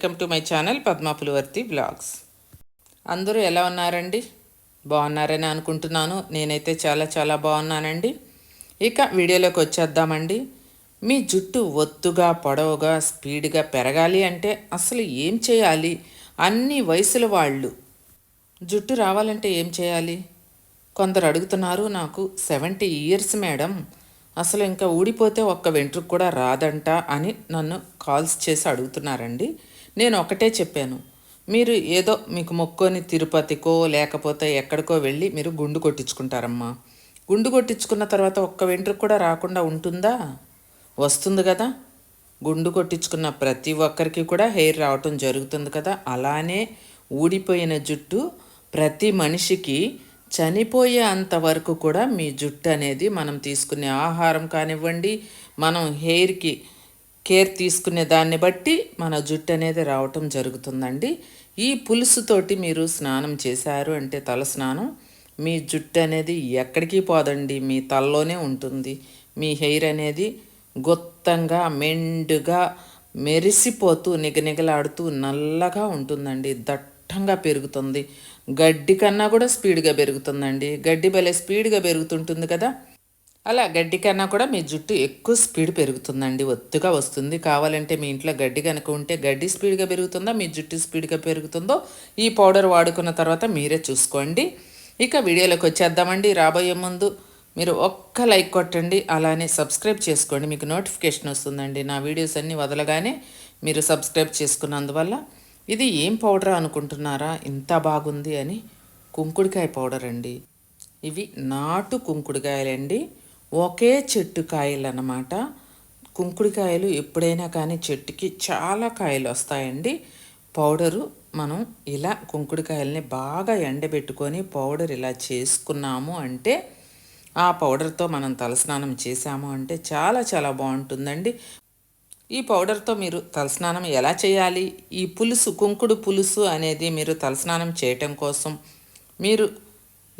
Welcome to my channel Padmapulavarthi blogs. అందరూ ఎలా ఉన్నారండి? బాగున్నారని అనుకుంటున్నాను. నేనైతే చాలా చాలా బాగున్నానండి. ఇక వీడియోలోకి వచ్చేద్దామండి. మీ జుట్టు ఒత్తుగా పొడవుగా స్పీడ్గా పెరగాలి అంటే అసలు ఏం చేయాలి? అన్ని వయసుల వాళ్ళు జుట్టు రావాలంటే ఏం చేయాలి? కొందరు అడుగుతున్నారు నాకు సెవెంటీ ఇయర్స్ మేడం అసలు ఇంకా ఊడిపోతే ఒక్క వెంట్రుకు కూడా రాదంట అని నన్ను కాల్స్ చేసి అడుగుతున్నారండి. నేను ఒకటే చెప్పాను. మీరు ఏదో మీకు మొక్కొని తిరుపతికో లేకపోతే ఎక్కడికో వెళ్ళి మీరు గుండు కొట్టించుకుంటారమ్మా. గుండు కొట్టించుకున్న తర్వాత ఒక్క వెంట్రుకు కూడా రాకుండా ఉంటుందా? వస్తుంది కదా. గుండు కొట్టించుకున్న ప్రతి ఒక్కరికి కూడా హెయిర్ రావటం జరుగుతుంది కదా. అలానే ఊడిపోయిన జుట్టు ప్రతి మనిషికి చనిపోయే అంతవరకు కూడా మీ జుట్టు అనేది మనం తీసుకునే ఆహారం కానివ్వండి మనం హెయిర్కి కేర్ తీసుకునే దాన్ని బట్టి మన జుట్టు అనేది రావటం జరుగుతుందండి. ఈ పులుసుతోటి మీరు స్నానం చేశారు అంటే తల స్నానం మీ జుట్టు అనేది ఎక్కడికి పోదండి? మీ తలలోనే ఉంటుంది. మీ హెయిర్ అనేది గొత్తంగా మెండుగా మెరిసిపోతూ నిగనిగలాడుతూ నల్లగా ఉంటుందండి. దట్టంగా పెరుగుతుంది. గడ్డి కన్నా కూడా స్పీడ్గా పెరుగుతుందండి. గడ్డి భలే స్పీడ్గా పెరుగుతుంటుంది కదా? అలా గడ్డి కన్నా కూడా మీ జుట్టు ఎక్కువ స్పీడ్ పెరుగుతుందండి. ఒత్తుగా వస్తుంది. కావాలంటే మీ ఇంట్లో గడ్డి కనుక ఉంటే గడ్డి స్పీడ్గా పెరుగుతుందా మీ జుట్టు స్పీడ్గా పెరుగుతుందో ఈ పౌడర్ వాడుకున్న తర్వాత మీరే చూసుకోండి. ఇక వీడియోలోకి వచ్చేద్దామండి. రాబోయే ముందు మీరు ఒక్క లైక్ కొట్టండి. అలానే సబ్స్క్రైబ్ చేసుకోండి. మీకు నోటిఫికేషన్ వస్తుందండి. నా వీడియోస్ అన్నీ వదలగానే మీరు సబ్స్క్రైబ్ చేసుకున్నందువల్ల ఇది ఏం పౌడర్ అనుకుంటున్నారా? ఇంత బాగుంది అని కుంకుడికాయ పౌడర్ అండి. ఇవి నాటు కుంకుడుకాయలండి. ఒకే చెట్టు కాయలు అన్నమాట కుంకుడికాయలు ఎప్పుడైనా కానీ చెట్టుకి చాలా కాయలు వస్తాయండి. పౌడరు మనం ఇలా కుంకుడికాయలని బాగా ఎండబెట్టుకొని పౌడర్ ఇలా చేసుకున్నాము అంటే ఆ పౌడర్తో మనం తలస్నానం చేసాము అంటే చాలా చాలా బాగుంటుందండి. ఈ పౌడర్తో మీరు తలస్నానం ఎలా చేయాలి? ఈ పులుసు కుంకుడు పులుసు అనేది మీరు తలస్నానం చేయటం కోసం మీరు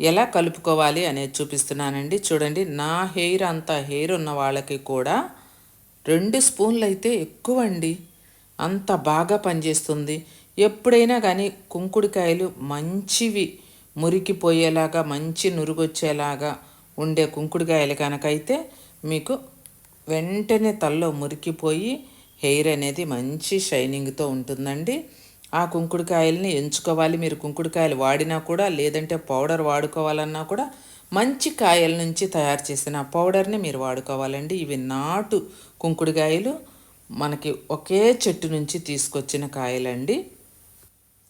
ఎలా కలుపుకోవాలి అనేది చూపిస్తున్నానండి. చూడండి నా హెయిర్ అంత హెయిర్ ఉన్న వాళ్ళకి కూడా రెండు స్పూన్లు అయితే ఎక్కువ అండి అంత బాగా పనిచేస్తుంది. ఎప్పుడైనా కానీ కుంకుడుకాయలు మంచివి మురికిపోయేలాగా మంచి నురుగొచ్చేలాగా ఉండే కుంకుడుకాయలు కనుకైతే మీకు వెంటనే తల్లో మురికిపోయి హెయిర్ అనేది మంచి షైనింగ్తో ఉంటుందండి. ఆ కుంకుడుకాయలని ఎంచుకోవాలి. మీరు కుంకుడుకాయలు వాడినా కూడా లేదంటే పౌడర్ వాడుకోవాలన్నా కూడా మంచి కాయల నుంచి తయారు చేసిన పౌడర్ని మీరు వాడుకోవాలండి. ఇవి నాటు కుంకుడుకాయలు. మనకి ఒకే చెట్టు నుంచి తీసుకొచ్చిన కాయలండి.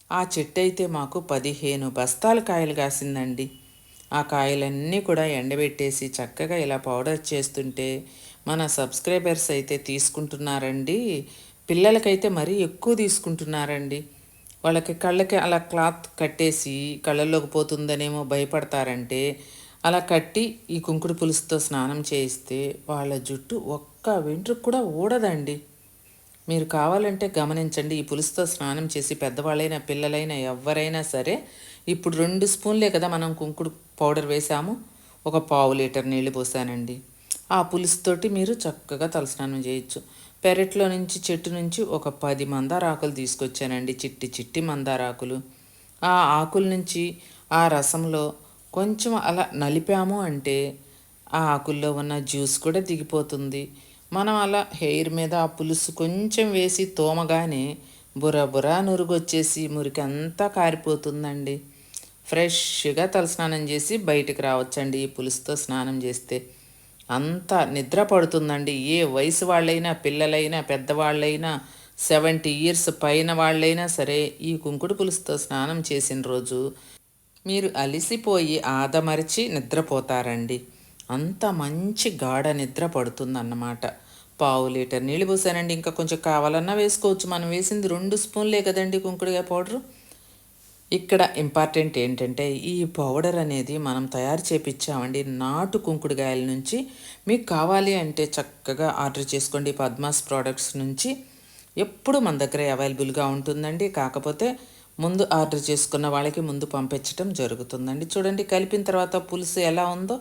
ఆ చెట్టు అయితే మాకు పదిహేను బస్తాల కాయలు కాసిందండి. ఆ కాయలన్నీ కూడా ఎండబెట్టేసి చక్కగా ఇలా పౌడర్ చేస్తుంటే మన సబ్స్క్రైబర్స్ అయితే తీసుకుంటున్నారండి. పిల్లలకైతే మరీ ఎక్కువ తీసుకుంటున్నారండి. వాళ్ళకి కళ్ళకి అలా క్లాత్ కట్టేసి కళ్ళల్లోకి పోతుందనేమో భయపడతారంటే అలా కట్టి ఈ కుంకుడు పులుసుతో స్నానం చేయిస్తే వాళ్ళ జుట్టు ఒక్క వెంట్రుకు కూడా ఊడదండి. మీరు కావాలంటే గమనించండి ఈ పులుసుతో స్నానం చేసి పెద్దవాళ్ళైనా పిల్లలైనా ఎవరైనా సరే ఇప్పుడు రెండు స్పూన్లే కదా మనం కుంకుడు పౌడర్ వేసాము ఒక పావు లీటర్ నీళ్ళు పోసానండి. ఆ పులుసుతోటి మీరు చక్కగా తలస్నానం చేయొచ్చు. పెరట్లో నుంచి చెట్టు నుంచి ఒక పది మందారాకులు తీసుకొచ్చానండి చిట్టి చిట్టి మందారాకులు. ఆ ఆకుల నుంచి ఆ రసంలో కొంచెం అలా నలిపాము అంటే ఆ ఆకుల్లో ఉన్న జ్యూస్ కూడా దిగిపోతుంది. మనం అలా హెయిర్ మీద ఆ పులుసు కొంచెం వేసి తోమగానే బుర బుర నురుగొచ్చేసి మురికి అంతా కారిపోతుందండి. ఫ్రెష్గా తలస్నానం చేసి బయటికి రావచ్చండి ఈ పులుసుతో స్నానం చేస్తే. అంత నిద్ర పడుతుందండి. ఏ వయసు వాళ్ళైనా పిల్లలైనా పెద్దవాళ్ళైనా సెవెంటీ ఇయర్స్ పైన వాళ్ళైనా సరే ఈ కుంకుడు పులుసుతో స్నానం చేసిన రోజు మీరు అలిసిపోయి ఆదమరిచి నిద్రపోతారండి. అంత మంచి గాఢ నిద్ర పడుతుందన్నమాట. పావు లీటర్ నీళ్ళు పోసానండి. ఇంకా కొంచెం కావాలన్నా వేసుకోవచ్చు. మనం వేసింది రెండు స్పూన్లే కదండి కుంకుడుగా పౌడరు. ఇక్కడ ఇంపార్టెంట్ ఏంటంటే ఈ పౌడర్ అనేది మనం తయారు చేపించామండి నాటు కుంకుడుగాయల నుంచి మీకు కావాలి అంటే చక్కగా ఆర్డర్ చేసుకోండి. పద్మాస్ ప్రోడక్ట్స్ నుంచి ఎప్పుడు మన దగ్గర అవైలబుల్గా ఉంటుందండి. కాకపోతే ముందు ఆర్డర్ చేసుకున్న వాళ్ళకి ముందు పంపించడం జరుగుతుందండి. చూడండి కలిపిన తర్వాత పులుసు ఎలా ఉందో.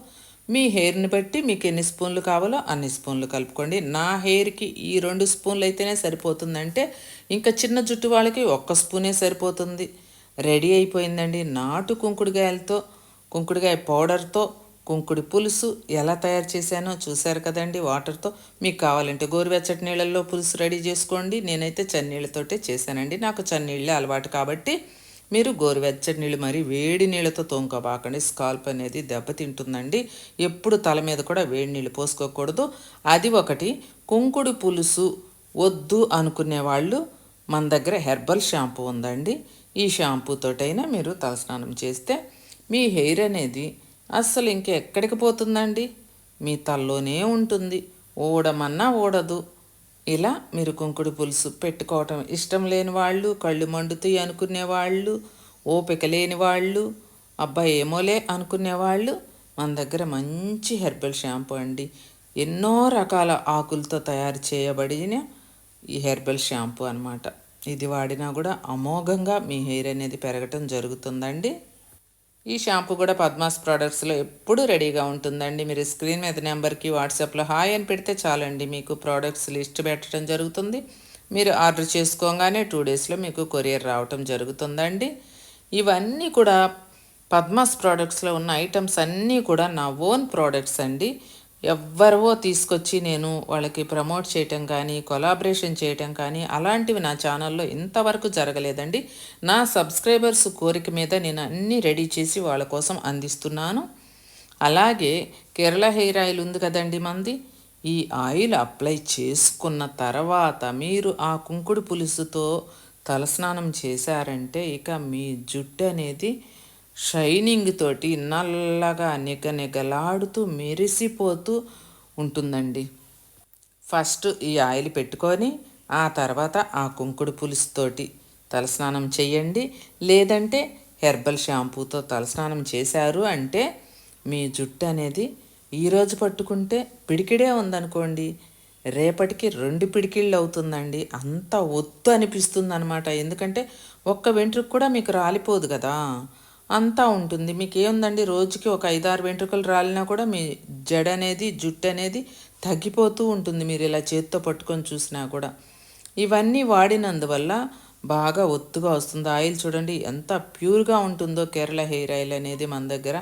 మీ హెయిర్ని బట్టి మీకు ఎన్ని స్పూన్లు కావాలో అన్ని స్పూన్లు కలుపుకోండి. నా హెయిర్కి ఈ రెండు స్పూన్లు అయితేనే సరిపోతుందంటే ఇంకా చిన్న జుట్టు వాళ్ళకి ఒక్క స్పూనే సరిపోతుంది. రెడీ అయిపోయిందండి. నాటు కుంకుడుగాయలతో కుంకుడుగాయ పౌడర్తో కుంకుడి పులుసు ఎలా తయారు చేశానో చూశారు కదండి వాటర్తో. మీకు కావాలంటే గోరువెచ్చటి నీళ్ళల్లో పులుసు రెడీ చేసుకోండి. నేనైతే చన్నీళ్ళతోటే చేశానండి. నాకు చన్నీళ్ళే అలవాటు కాబట్టి మీరు గోరువెచ్చటి నీళ్ళు మరి వేడి నీళ్ళతో తోముకోబాకండి. స్కాల్ప్ అనేది దెబ్బతింటుందండి. ఎప్పుడు తల మీద కూడా వేడి నీళ్ళు పోసుకోకూడదు. అది ఒకటి. కుంకుడు పులుసు వద్దు అనుకునే వాళ్ళు మన దగ్గర హెర్బల్ షాంపూ ఉందండి. ఈ షాంపూతోటైనా మీరు తలస్నానం చేస్తే మీ హెయిర్ అనేది అస్సలు ఇంకెక్కడికి పోతుందండి? మీ తల్లోనే ఉంటుంది. ఊడమన్నా ఊడదు. ఇలా మీరు కుంకుడు పులుసు పెట్టుకోవటం ఇష్టం లేని వాళ్ళు కళ్ళు మండుతాయి అనుకునే వాళ్ళు ఓపిక లేని వాళ్ళు అబ్బాయి ఏమోలే అనుకునే వాళ్ళు మన దగ్గర మంచి హెర్బల్ షాంపూ అండి. ఎన్నో రకాల ఆకులతో తయారు చేయబడిన ఈ హెర్బల్ షాంపూ అనమాట ఇది వాడినా కూడా అమోఘంగా మీ హెయిర్ అనేది పెరగటం జరుగుతుందండి. ఈ షాంపూ కూడా పద్మాస్ ప్రోడక్ట్స్లో ఎప్పుడూ రెడీగా ఉంటుందండి. మీరు స్క్రీన్ మీద నెంబర్కి వాట్సాప్లో హాయ్ అని పెడితే చాలండి మీకు ప్రోడక్ట్స్ లిస్ట్ పెట్టడం జరుగుతుంది. మీరు ఆర్డర్ చేసుకోగానే టూ డేస్లో మీకు కొరియర్ రావటం జరుగుతుందండి. ఇవన్నీ కూడా పద్మాస్ ప్రోడక్ట్స్లో ఉన్న ఐటమ్స్ అన్నీ కూడా నా ఓన్ ప్రోడక్ట్స్ అండి. ఎవ్వరవో తీసుకొచ్చి నేను వాళ్ళకి ప్రమోట్ చేయటం కానీ కొలాబరేషన్ చేయటం కానీ అలాంటివి నా ఛానల్లో ఇంతవరకు జరగలేదండి. నా సబ్స్క్రైబర్స్ కోరిక మీద నేను అన్నీ రెడీ చేసి వాళ్ళ కోసం అందిస్తున్నాను. అలాగే కేరళ హెయిర్ ఆయిల్ ఉంది కదండి మంది. ఈ ఆయిల్ అప్లై చేసుకున్న తర్వాత మీరు ఆ కుంకుడు పులుసుతో తలస్నానం చేశారంటే ఇక మీ జుట్టు అనేది షైనింగ్ తోటి నల్లగా నిగనిగలాడుతూ మెరిసిపోతూ ఉంటుందండి. ఫస్ట్ ఈ ఆయిల్ పెట్టుకొని ఆ తర్వాత ఆ కుంకుడు పులుసుతోటి తలస్నానం చేయండి. లేదంటే హెర్బల్ షాంపూతో తలస్నానం చేశారు అంటే మీ జుట్టు అనేది ఈరోజు పట్టుకుంటే పిడికిడే ఉందనుకోండి. రేపటికి రెండు పిడికిళ్ళు అవుతుందండి. అంత ఒత్తు అనిపిస్తుంది అనమాట ఎందుకంటే ఒక్క వెంట్రుకు కూడా మీకు రాలిపోదు కదా. అంతా ఉంటుంది. మీకు ఏముందండి రోజుకి ఒక ఐదారు వెంట్రుకలు రాలినా కూడా మీ జడ అనేది జుట్టు అనేది తగ్గిపోతూ ఉంటుంది మీరు ఇలా చేత్తో పట్టుకొని చూసినా కూడా. ఇవన్నీ వాడినందువల్ల బాగా ఒత్తుగా వస్తుంది. ఆయిల్ చూడండి ఎంత ప్యూర్గా ఉంటుందో కేరళ హెయిర్ ఆయిల్ అనేది మన దగ్గర.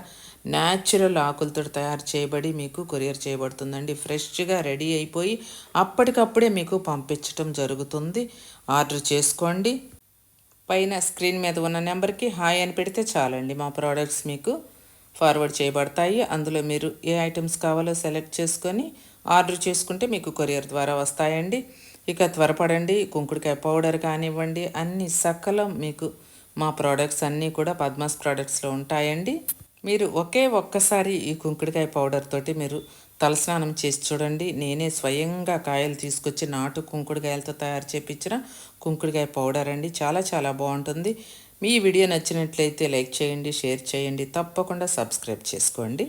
న్యాచురల్ ఆకులతో తయారు చేయబడి మీకు కొరియర్ చేయబడుతుందండి. ఫ్రెష్గా రెడీ అయిపోయి అప్పటికప్పుడే మీకు పంపించటం జరుగుతుంది. ఆర్డర్ చేసుకోండి. పైన స్క్రీన్ మీద ఉన్న నెంబర్కి హాయ్ అని పెడితే చాలండి. మా ప్రోడక్ట్స్ మీకు ఫార్వర్డ్ చేయబడతాయి. అందులో మీరు ఏ ఐటమ్స్ కావాలో సెలెక్ట్ చేసుకొని ఆర్డర్ చేసుకుంటే మీకు కొరియర్ ద్వారా వస్తాయండి. ఇక త్వరపడండి. కుంకుడుకాయ పౌడర్ కానివ్వండి అన్ని సకలం మీకు మా ప్రోడక్ట్స్ అన్నీ కూడా పద్మాస్ ప్రోడక్ట్స్లో ఉంటాయండి. మీరు ఒకే ఒక్కసారి ఈ కుంకుడుకాయ పౌడర్ తోటి మీరు తలస్నానం చేసి చూడండి. నేనే స్వయంగా కాయలు తీసుకొచ్చి నాటు కుంకుడుకాయలతో తయారు చేపించిన కుంకుడుకాయ పౌడర్ అండి. చాలా చాలా బాగుంటుంది. మీ వీడియో నచ్చినట్లయితే లైక్ చేయండి షేర్ చేయండి. తప్పకుండా సబ్స్క్రైబ్ చేసుకోండి.